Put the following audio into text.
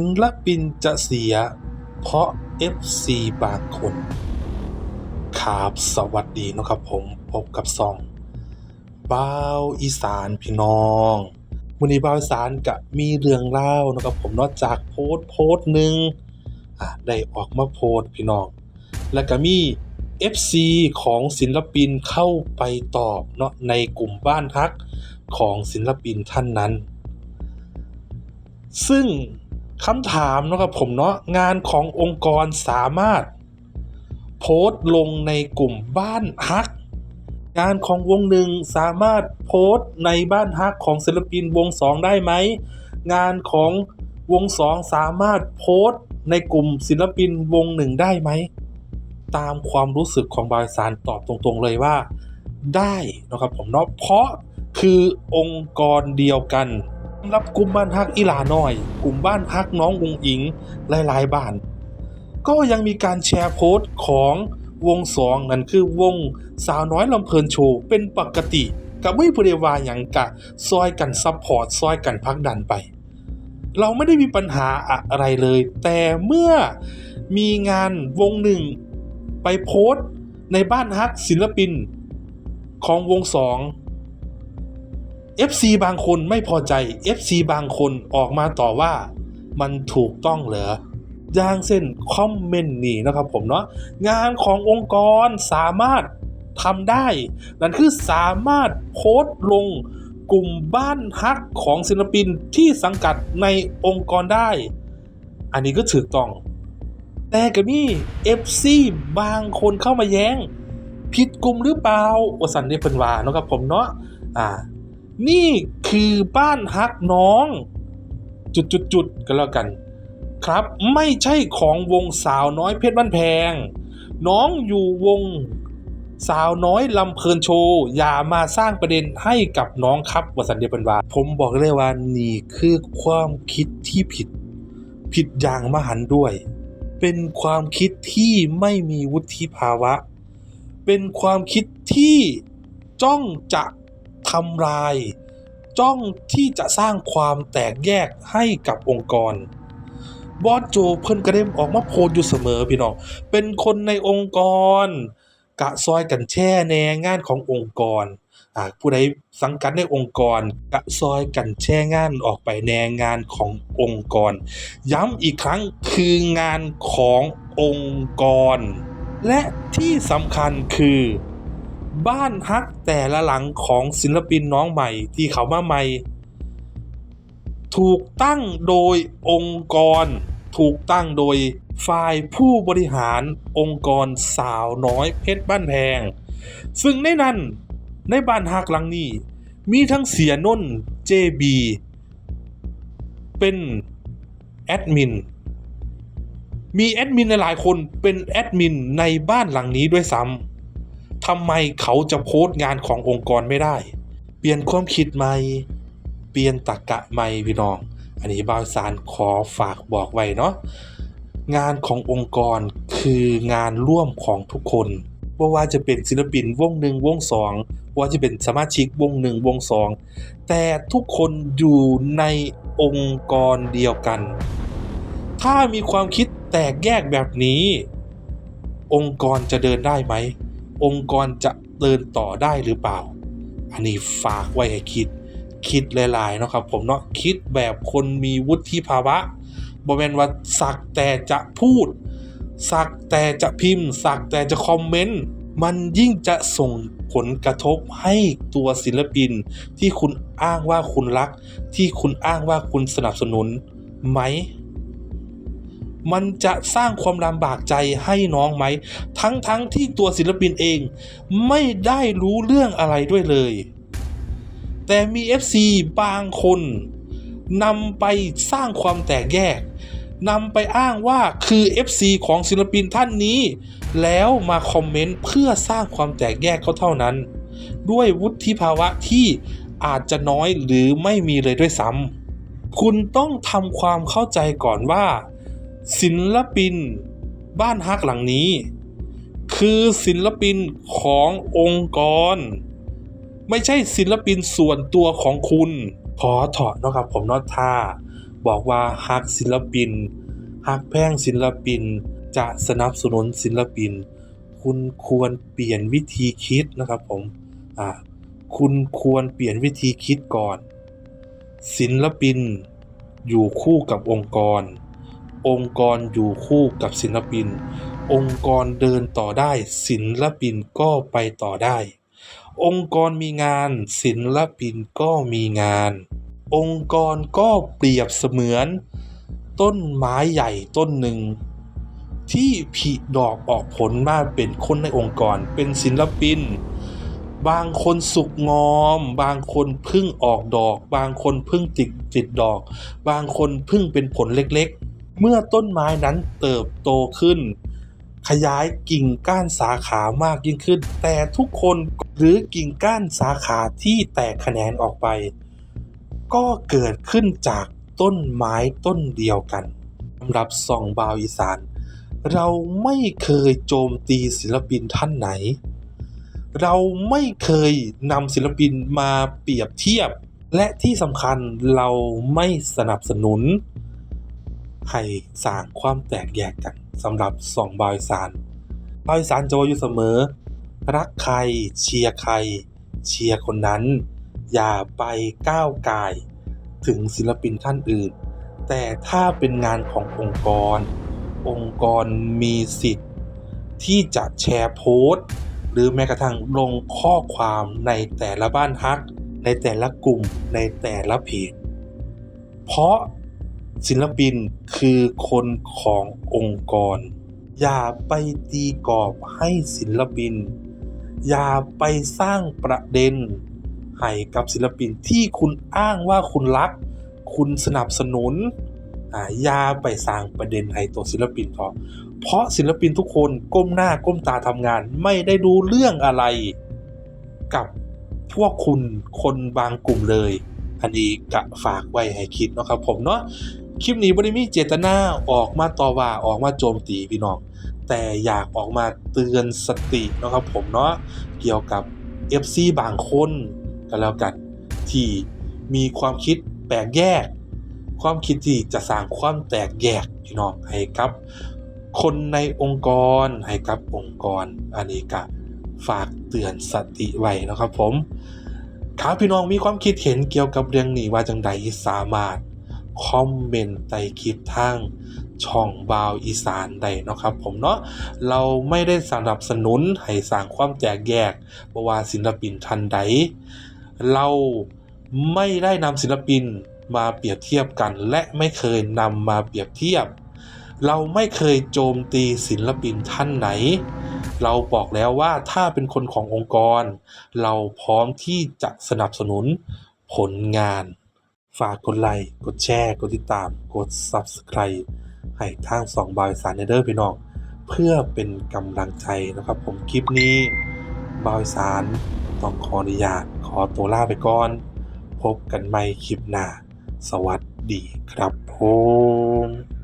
ศิลปินจะเสีย เพราะ FC บางคนครับสวัสดีนะครับผมพบกับซองบ้าวอีสานพี่น้องมื้อนี้บ้าวอีสานก็มีเรื่องเล่านะครับผมเนอกจากโพสต์โพสต์หนึ่งอะได้ออกมาโพสต์พี่น้อง แล้วก็มี FC ของศิลปินเข้าไปตอบเนาะในกลุ่มบ้านฮักของศิลปินท่านนั้น ซึ่ง คำถามนะครับผมเนาะงานขององค์กรสามารถ โพสต์ลงในกลุ่มบ้านฮัก งานของวงหนึ่งสามารถโพสต์ในบ้านฮักของศิลปินวงสองได้ไหม งานของวงสองสามารถโพสต์ในกลุ่มศิลปินวงหนึ่งได้ไหม ตามความรู้สึกของบายสารตอบตรงๆเลยว่า ได้นะครับผมเนาะเพราะคือองค์กรเดียวกัน สำหรับกลุ่มบ้านฮักอีหลาน้อย กลุ่มบ้านฮักน้องวงอิงหลายๆบ้าน ก็ยังมีการแชร์โพสต์ของวงสองนั่นคือวงสาวน้อยลำเพลินโชว์เป็นปกติ กับวิบริวาอย่างกะซอยกันซัพพอร์ตซอยกันพักดันไป เราไม่ได้มีปัญหาอะไรเลย แต่เมื่อมีงานวงหนึ่งไปโพสต์ในบ้านฮักศิลปิน ของวงสอง FC บางคนไม่พอใจ FC บางคนออกมาต่อว่ามันถูกต้องเหรอย่างเช่นคอมเมนต์นี่นะครับผมเนาะงานขององค์กรสามารถทำได้ นั่นคือสามารถโพสต์ลงกลุ่มบ้านฮักของศิลปินที่สังกัดในองค์กรได้ อันนี้ก็ถูกต้อง แต่ก็มี FC บางคนเข้ามาแย้ง ผิดกลุ่มหรือเปล่าโอสันเดเป็นวาเนาะครับผมเนาะอ่า นี่คือบ้านฮักน้อง จุดๆๆกันแล้วกัน ครับไม่ใช่ของวงสาวน้อยเพชรบ้านแพง น้องอยู่วงสาวน้อยลำเพลินโชว์อย่ามาสร้างประเด็นให้กับน้องครับวสันเดียบันวาผมบอกเลยว่านี่คือความคิดที่ผิด ผิดอย่างมหันด้วย เป็นความคิดที่ไม่มีวุฒิภาวะ เป็นความคิดที่จ้องจะ ทำลาย จ้องที่จะสร้างความแตกแยกให้กับองค์กร บอสโจเพิ่นกระเด็มออกมาโพสอยู่เสมอพี่น้อง เป็นคนในองค์กร กะซอยกันแช่แนงานขององค์กรผู้ใดสังกัดในองค์กรกะซอยกันแช่งานออกไปแนงานขององค์กร ย้ำอีกครั้งคืองานขององค์กร และที่สำคัญคือ บ้านฮักแต่ละหลังของศิลปินน้องใหม่ที่เขามาใหม่ ถูกตั้งโดยองค์กร ถูกตั้งโดยฝ่ายผู้บริหารองค์กรสาวน้อยเพชรบ้านแพง ซึ่งในนั้นในบ้านฮักหลังนี้ มีทั้งเสียนนท์เจบีเป็นแอดมินมีแอดมินหลายๆคนเป็นแอดมินในบ้านหลังนี้ด้วยซ้ำ ทำไมเขาจะโพสต์งานขององค์กรไม่ได้ เปลี่ยนความคิดใหม่ เปลี่ยนตรกกะใหม่พี่น้อง อันนี้บ่าวสารขอฝากบอกไว้เนาะ งานขององค์กรคืองานร่วมของทุกคนว่าว่าจะเป็นศิลปินวงหนึ่งวงสองว่าจะเป็นสมาชิกวงหนึ่งวงสองแต่ทุกคนอยู่ในองค์กรเดียวกัน ถ้ามีความคิดแตกแยกแบบนี้ องค์กรจะเดินได้ไหม องค์กรจะเดินต่อได้หรือเปล่า อันนี้ฝากไว้ให้คิด คิดหลายๆเนาะครับผมเนาะคิดแบบคนมีวุฒิภาวะบอแมนว่าสักแต่จะพูด สักแต่จะพิมพ์ สักแต่จะคอมเมนต์มันยิ่งจะส่งผลกระทบให้ตัวศิลปิน ที่คุณอ้างว่าคุณรัก ที่คุณอ้างว่าคุณสนับสนุนไหม มันจะสร้างความลำบากใจให้น้องไหม ทั้งๆทที่ตัวศิลปินเองไม่ได้รู้เรื่องอะไรด้วยเลย แต่มี FC บางคนนำไปสร้างความแตกแยกนำไปอ้างว่าคือ FC ของศิลปินท่านนี้ แล้วมาคอมเมนต์เพื่อสร้างความแตกแยกเขาเท่านั้น ด้วยวุฒิภาวะที่อาจจะน้อยหรือไม่มีเลยด้วยซ้ำคุณต้องทำความเข้าใจก่อนว่า ศิลปิน บ้านฮักหลังนี้ คือศิลปินขององค์กร ไม่ใช่ศิลปินส่วนตัวของคุณ ขอถอดนะครับผมนอท่า บอกว่าฮักศิลปินฮักแพงศิลปินจะสนับสนุนศิลปิน คุณควรเปลี่ยนวิธีคิดนะครับผมอ่าคุณควรเปลี่ยนวิธีคิดก่อน ศิลปิน อยู่คู่กับองค์กร องค์กรอยู่คู่กับศิลปิน องค์กรเดินต่อได้ ศิลปินก็ไปต่อได้ องค์กรมีงาน ศิลปินก็มีงาน องค์กรก็เปรียบเสมือน ต้นไม้ใหญ่ต้นหนึ่ง ที่ผลิดอกออกผลมาเป็นคนในองค์กรเป็นศิลปิน บางคนสุกงอม บางคนพึ่งออกดอก บางคนพึ่งติดติดดอก บางคนพึ่งเป็นผลเล็ก เมื่อต้นไม้นั้นเติบโตขึ้น ขยายกิ่งก้านสาขามากยิ่งขึ้น แต่ทุกคนหรือกิ่งก้านสาขาที่แตกแขนงออกไป ก็เกิดขึ้นจากต้นไม้ต้นเดียวกันสำหรับส่องบาวอีสาน เราไม่เคยโจมตีศิลปินท่านไหน เราไม่เคยนำศิลปินมาเปรียบเทียบ และที่สำคัญเราไม่สนับสนุน ให้สร้างความแตกแยกกันสำหรับสองบาวอีสานบาวอีสานจะว่าอยู่เสมอ รักใครเชียร์ใคร เชียร์คนนั้น อย่าไปก้าวไกายถึงศิลปินท่านอื่น แต่ถ้าเป็นงานขององค์กร องค์กรมีสิทธิ์ ที่จะแชร์โพสต์ หรือแม้กระทั่งลงข้อความในแต่ละบ้านฮัก ในแต่ละกลุ่มในแต่ละเพจเพราะ ศิลปินคือคนขององค์กร อย่าไปตีกรอบให้ศิลปิน อย่าไปสร้างประเด็น ให้กับศิลปินที่คุณอ้างว่าคุณรัก คุณสนับสนุนอ่าอย่าไปสร้างประเด็นให้ตัวศิลปินเขาเพราะศิลปินทุกคนก้มหน้าก้มตาทำงาน ไม่ได้ดูเรื่องอะไร กับพวกคุณคนบางกลุ่มเลย อันนี้กะฝากไว้ให้คิดนะครับผมเนาะ คลิปนี้บริมีเจตนาออกมาต่อว่าออกมาโจมตีพี่น้อง แต่อยากออกมาเตือนสตินะครับผมเนาะเกี่ยวกับ FC บางคนกันแล้วกันที่มีความคิดแปลกแยก ความคิดที่จะสร้างความแตกแยกพี่น้องให้กับ คนในองค์กรให้กับองค์กรอันนี้ก็ฝากเตือนสติไว้นะครับผมครับพี่น้องมีความคิดเห็นเกี่ยวกับเรื่องนี้ว่าจังใดสามารถ คอมเมนต์ใต้คลิปทาง ช่องบาวอีสานได้เนาะครับผมเนาะเราไม่ได้สนับสนุนให้สร้างความแตกแยกเพราะว่าศิลปินทันใด เราไม่ได้นำศิลปินมาเปรียบเทียบกันและไม่เคยนำมาเปรียบเทียบ เราไม่เคยโจมตีศิลปินท่านไหน เราบอกแล้วว่าถ้าเป็นคนขององค์กร เราพร้อมที่จะสนับสนุนผลงาน ฝากกดไลค์กดแชร์กดติดตาม กด Subscribe ให้ทางสองบาวสารเนเดอร์พี่น้องเพื่อเป็นกำลังใจนะครับ ผมคลิปนี้บาวสารต้องขออนุญาตขอตัวลาไปก่อน พบกันใหม่คลิปหน้า สวัสดีครับผม